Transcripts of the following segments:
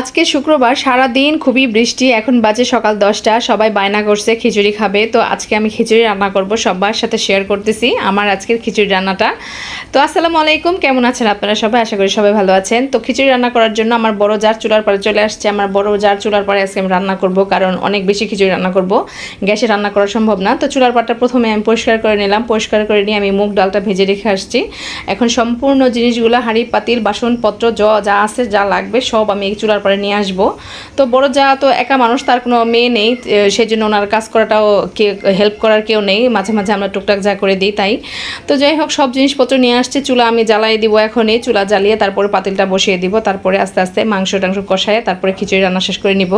আজকে শুক্রবার সারা দিন খুবই বৃষ্টি, এখন বাজে সকাল দশটা, সবাই বায়না করছে, খিচুড়ি খাবে। তো আজকে আমি খিচুড়ি রান্না করব সবার সাথে শেয়ার করতেছি আমার আজকের খিচুড়ি রান্নাটা। তো আসসালামু আলাইকুম, কেমন আছেন আপনারা সবাই? আশা করি সবাই ভালো আছেন। তো খিচুড়ি রান্না করার জন্য আমার বড় জার চুলার পরে চলে আসছে। আমার বড় জার চুলার পরে আজকে আমি রান্না করব, কারণ অনেক বেশি খিচুড়ি রান্না করব। গ্যাসে রান্না করা সম্ভব না। তো চুলার পাটটা প্রথমে আমি পরিষ্কার করে নিলাম। পরিষ্কার করে নিয়ে আমি মুগ ডালটা ভেজে রেখে আসছি। এখন সম্পূর্ণ জিনিসগুলো, হাঁড়ি, পাতিল, বাসনপত্র, জ, যা আছে, যা লাগবে, সব আমি চুলার পরে নিয়ে আসব। তো বড় যা তো একা মানুষ, তার কোনো মেয়ে নেই সেই জন্য ওনার কাজ করাটাও কে হেল্প করার কেউ নেই। মাঝে মাঝে আমরা টুকটাক যা করে দিই তাই। তো যাই হোক, সব জিনিসপত্র নিয়ে আসছে, চুলা আমি জ্বালাই দিব এখনই, চুলা জ্বালিয়ে তারপরে পাতিলটা বসিয়ে দিব, তারপরে আস্তে আস্তে মাংস টাংস কষায় তারপরে খিচুড়ি রান্না শেষ করে নিব।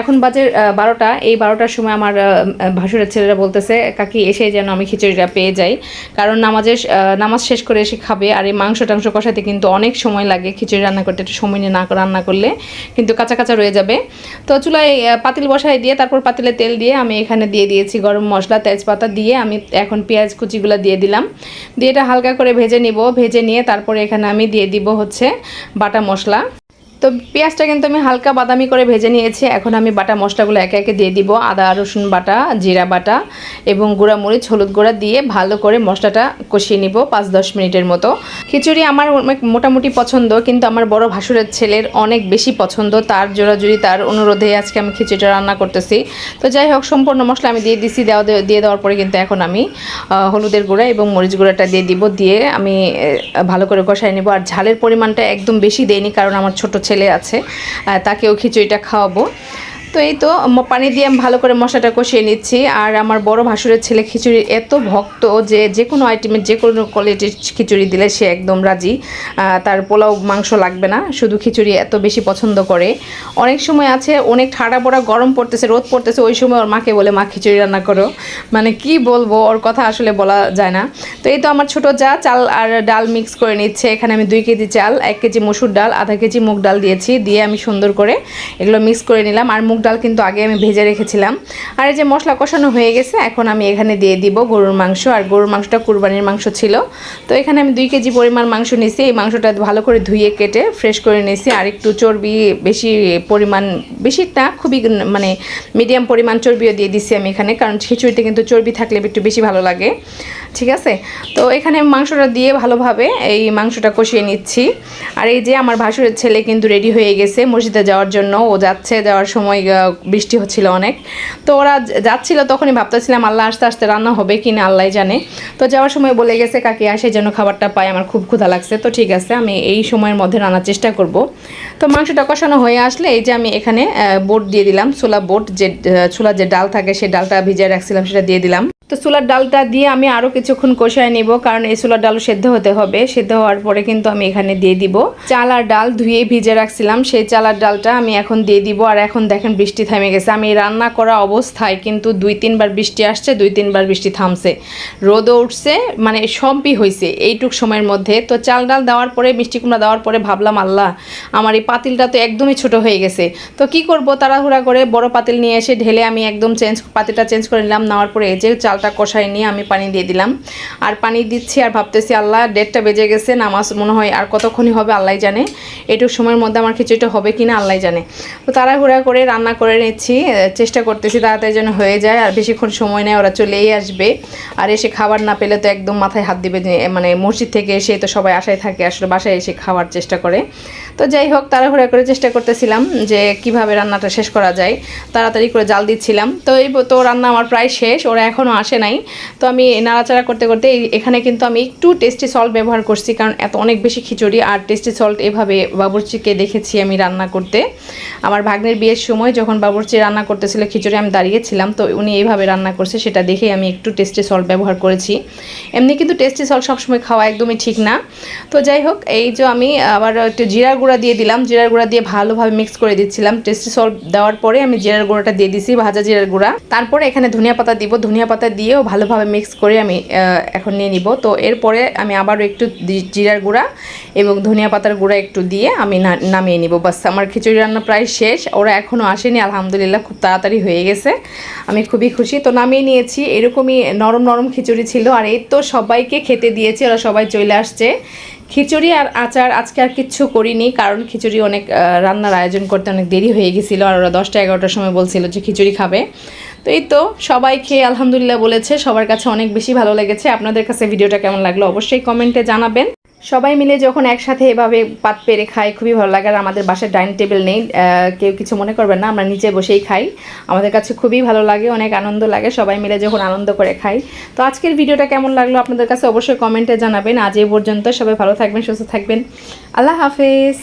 এখন বাজে বারোটা, এই বারোটার সময় আমার ভাসুরের ছেলেরা বলতেছে, কাকি এসে যেন আমি খিচুড়িটা পেয়ে যাই। কারণ নামাজের নামাজ শেষ করে এসে খাবে, আর এই মাংস টাংস কষাতে কিন্তু অনেক সময় লাগে খিচুড়ি রান্না করতে, একটু সময় নিয়ে না রান্না করলে। কিন্তু কাঁচা কাঁচা রয়ে যাবে। তো চুলায় পাতিল বসাই দিয়ে, তারপর পাতিলে তেল দিয়ে আমি এখানে দিয়ে দিয়েছি গরম মশলা, তেজপাতা দিয়ে আমি এখন পেঁয়াজ কুচিগুলো দিয়ে দিলাম। দিয়ে এটা হালকা করে ভেজে নিব। ভেজে নিয়ে তারপরে এখানে আমি দিয়ে দিব হচ্ছে বাটা মশলা। তো পেঁয়াজটা কিন্তু আমি হালকা বাদামি করে ভেজে নিয়েছি। এখন আমি বাটা মশলাগুলো একে একে দিয়ে দিব। আদা, রসুন বাটা, জিরা বাটা এবং গুঁড়া মরিচ হলুদ গুঁড়া দিয়ে ভালো করে মশলাটা কষিয়ে নিব পাঁচ দশ মিনিটের মতো। খিচুড়ি আমার মোটামুটি পছন্দ, কিন্তু আমার বড় ভাসুরের ছেলের অনেক বেশি পছন্দ। তার জোড়াজুড়ি, তার অনুরোধে আজকে আমি খিচুড়িটা রান্না করতেছি। তো যাই হোক, সম্পূর্ণ মশলা আমি দিয়ে দিছি। দেওয়া দিয়ে দেওয়ার পরে কিন্তু এখন আমি হলুদের গুঁড়া এবং মরিচ গুঁড়াটা দিয়ে দিব। দিয়ে আমি ভালো করে কষাই নেব। আর ঝালের পরিমাণটা একদম বেশি দেয়নি কারণ আমার ছোট ছেলে আছে তাকেও খিচুড়িটা খাওয়াবো। তো এই তো পানি দিয়ে আমি ভালো করে মশলাটা কষিয়ে নিচ্ছি। আর আমার বড় ভাসুরের ছেলে খিচুড়ির এত ভক্ত যে যে কোনো আইটেমের যে কোনো কোয়ালিটির খিচুড়ি দিলে সে একদম রাজি। তার পোলাও মাংস লাগবে না, শুধু খিচুড়ি এত বেশি পছন্দ করে। অনেক সময় আছে, অনেক ঠাড়া পড়া, গরম পড়তেছে, রোদ পড়তেছে, ওই সময় ওর মাকে বলে, মা, খিচুড়ি রান্না করো। মানে কি বলব, ওর কথা আসলে বলা যায় না। তো এই তো আমার ছোট যা, চাল আর ডাল মিক্স করে নিচ্ছে। এখানে আমি দুই কেজি চাল, এক কেজি মসুর ডাল, আধা কেজি মুগ ডাল দিয়েছি। দিয়ে আমি সুন্দর করে এগুলো মিক্স করে নিলাম। আর মুগ ডাল কিন্তু আগে আমি ভেজে রেখেছিলাম। আর এই যে মশলা কষানো হয়ে গেছে, এখন আমি এখানে দিয়ে দিব গরুর মাংস। আর গরুর মাংসটা কুরবানির মাংস ছিল। তো এখানে আমি দুই কেজি পরিমাণ মাংস নিয়েছি। এই মাংসটা ভালো করে ধুয়ে কেটে ফ্রেশ করে নিয়েছি। আর একটু চর্বি বেশি পরিমাণ, বেশি না, খুবই মানে মিডিয়াম পরিমাণ চর্বিও দিয়ে দিছি আমি এখানে। কারণ খিচুড়িতে কিন্তু চর্বি থাকলে একটু বেশি ভালো লাগে। ঠিক আছে? তো এখানে মাংসটা দিয়ে ভালোভাবে এই মাংসটা কষিয়ে নিচ্ছি। আর এই যে আমার ভাসুরের ছেলে কিন্তু রেডি হয়ে গেছে মসজিদে যাওয়ার জন্য। ও যাচ্ছে, যাওয়ার সময় বৃষ্টি হচ্ছিল অনেক। তো ওরা যাচ্ছিল তখনই ভাবতেছিলাম, আল্লাহ আস্তে আস্তে রান্না হবে কি না আল্লাহ জানে। তো যাওয়ার সময় বলে গেছে, কাকি আসে, যেন খাবারটা পাই আমার খুব ক্ষুধা লাগছে। তো ঠিক আছে, আমি এই সময়ের মধ্যে রান্নার চেষ্টা করব। তো মাংসটা কষানো হয়ে আসলে এই যে আমি এখানে বোট দিয়ে দিলাম, ছোলা বোট, যে ছোলার যে ডাল থাকে সেই ডালটা ভিজিয়ে রাখছিলাম, সেটা দিয়ে দিলাম। তো ছোলার ডালটা দিয়ে আমি আরও কিছুক্ষণ কষায় নিব, কারণ এই ছোলার ডালও সেদ্ধ হতে হবে। সেদ্ধ হওয়ার পরে কিন্তু আমি এখানে দিয়ে দিব। চাল আর ডাল ধুয়ে ভিজে রাখছিলাম, সেই চাল আর ডালটা আমি এখন দিয়ে দিব। আর এখন দেখেন বৃষ্টি থেমে গেছে। আমি রান্না করা অবস্থায় কিন্তু দুই তিনবার বৃষ্টি আসছে, দুই তিনবার বৃষ্টি থামছে। রোদও উঠছে মানে সবই হয়েছে এইটুক সময়ের মধ্যে। তো চাল ডাল দেওয়ার পরে, মিষ্টি কুমড়া দেওয়ার পরে ভাবলাম, আল্লাহ, আমার এই পাতিলটা তো একদমই ছোট হয়ে গেছে। তো কি করব, তাড়াহুড়া করে বড় পাতিল নিয়ে এসে ঢেলে আমি একদম চেঞ্জ, পাতিলটা চেঞ্জ করে নিলাম। নেওয়ার পরে যে চালটা কষাই নিয়ে আমি পানি দিয়ে দিলাম। আর পানি দিচ্ছি আর ভাবতেছি, আল্লাহ ডেটটা বেজে গেছে, নামাজ মনে হয় আর কতক্ষণই হবে আল্লাহ জানে। এটুক সময়ের মধ্যে আমার খিচুড়িটা হবে কি না আল্লাহ জানে। তো তাড়াহুড়া করে রান্না করে নিচ্ছি চেষ্টা করতেছি তাড়াতাড়ি যেন হয়ে যায় আর বেশিক্ষণ সময় নেয়, ওরা চলেই আসবে। আর এসে খাবার না পেলে তো একদম মাথায় হাত দিবে মানে মসজিদ থেকে এসে তো সবাই আশায় থাকে, আসলে বাসায় এসে খাওয়ার চেষ্টা করে। তো যাই হোক, তাড়াহুড়া করে চেষ্টা করতেছিলাম যে, কীভাবে রান্নাটা শেষ করা যায়। তাড়াতাড়ি করে জাল দিচ্ছিলাম। তো এই তো রান্না আমার প্রায় শেষ, ওরা এখনও আসে নাই। তো আমি নাড়াচাড়া করতে করতে এখানে কিন্তু আমি একটু টেস্টি সল্ট ব্যবহার করছি কারণ এত অনেক বেশি খিচুড়ি আর টেস্টি সল্ট এভাবে বাবুর্চিকে দেখেছি আমি রান্না করতে। আমার ভাগ্নের বিয়ের সময় যখন বাবুর্চি রান্না করতেছিল, খিচুড়ি আমি দাঁড়িয়েছিলাম, তো উনি এইভাবে রান্না করছে, সেটা দেখে আমি একটু টেস্টি সল্ট ব্যবহার করেছি। এমনি কিন্তু টেস্টি সল্ট সবসময় খাওয়া একদমই ঠিক না। তো যাই হোক, এই যে আমি আবার একটু জিরার গুঁড়া দিয়ে দিলাম। জিরার গুঁড়া দিয়ে ভালোভাবে মিক্স করে দিচ্ছিলাম। টেস্টি সল্ট দেওয়ার পরে আমি জিরার গুঁড়াটা দিয়ে দিছি, ভাজা জিরার গুঁড়া। তারপরে এখানে ধনিয়া পাতা দিব। ধনিয়া পাতা দিয়েও ভালোভাবে মিক্স করে আমি এখন নিয়ে নিব। তো এরপরে আমি আবারও একটু জিরার গুঁড়া এবং ধনিয়া পাতার গুঁড়া একটু দিয়ে আমি নামিয়ে নিব। বাস, আমার খিচুড়ি রান্না প্রায় শেষ, ওরা এখনও আসেনি, আলহামদুলিল্লাহ খুব তাড়াতাড়ি হয়ে গেছে। আমি খুবই খুশি। তো নামিয়ে নিয়েছি, এরকমই নরম নরম খিচুড়ি ছিল, আর এই তো সবাইকে খেতে দিয়েছি, ওরা সবাই চলে আসছে। খিচুড়ি আর আচার আজকে আর কিচ্ছু করিনি, কারণ খিচুড়ি অনেক রান্নার আয়োজন করতে অনেক দেরি হয়ে গেছিল, আর ওরা দশটা এগারোটার সময় বলছিল যে খিচুড়ি খাবে। তো এই তো সবাই খেয়ে আলহামদুলিল্লাহ বলেছে, সবার কাছে অনেক বেশি ভালো লেগেছে। আপনাদের কাছে ভিডিওটা কেমন লাগল অবশ্যই কমেন্টে জানাবেন। সবাই মিলে যখন একসাথে এভাবে পাত পেরে খাই, খুবই ভালো লাগে। আর আমাদের বাসায় ডাইনিং টেবিল নেই কেউ কিছু মনে করবেন না, আমরা নিচে বসেই খাই। আমাদের কাছে খুবই ভালো লাগে, অনেক আনন্দ লাগে সবাই মিলে যখন আনন্দ করে খাই। তো আজকের ভিডিওটা কেমন লাগল আপনাদের কাছে অবশ্যই কমেন্টে জানাবেন। আজ এই পর্যন্ত সবাই ভালো থাকবেন, সুস্থ থাকবেন। আল্লাহ হাফেজ।